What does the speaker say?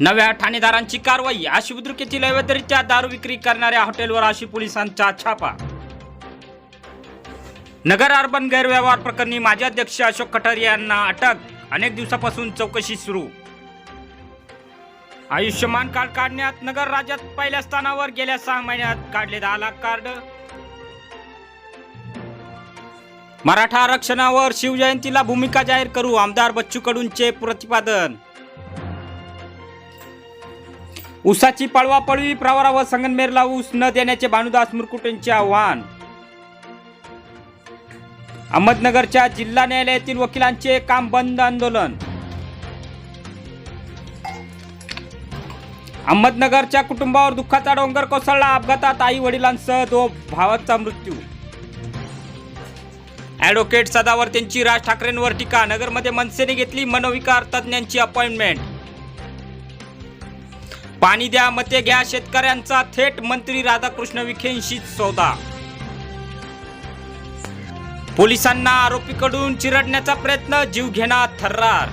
नव्या ठाणेदारांची कारवाई आशी बुद्रुक येथील अवैधरित्या दारू विक्री करणाऱ्या हॉटेलवर आशी पोलिसांचा छापा. नगर अर्बन गैरव्यवहार प्रकरणी माजी अध्यक्ष अशोक कठार यांना अटक. अनेक दिवसापासून चौकशी सुरू. आयुष्यमान कार्ड काढण्यात नगर राज्यात पहिल्या स्थानावर गेल्या सहा महिन्यात काढले दहा लाख कार्ड. मराठा आरक्षणावर शिवजयंतीला भूमिका जाहीर करू आमदार बच्चू कडूंचे प्रतिपादन. उसाची पळवापळवी प्रवरा व संगनमेरला ऊस. न देण्याचे भानुदास मुरकुटेंचे आव्हान. अहमदनगरच्या जिल्हा न्यायालयातील वकिलांचे काम बंद आंदोलन. अहमदनगरच्या कुटुंबावर दुःखाचा डोंगर कोसळला. अपघातात आई वडिलांसह दो भावाचा मृत्यू. ॲडव्होकेट सदावर्तेंची राज ठाकरेंवर टीका. नगरमध्ये मनसेने घेतली मनोविकार तज्ज्ञांची अपॉइंटमेंट. पाणी द्या मते घ्या शेतकऱ्यांचा थेट मंत्री राधाकृष्ण विखेंशी सौदा. पोलिसांना आरोपीकडून चिरडण्याचा प्रयत्न जीव घेणार थर्रार.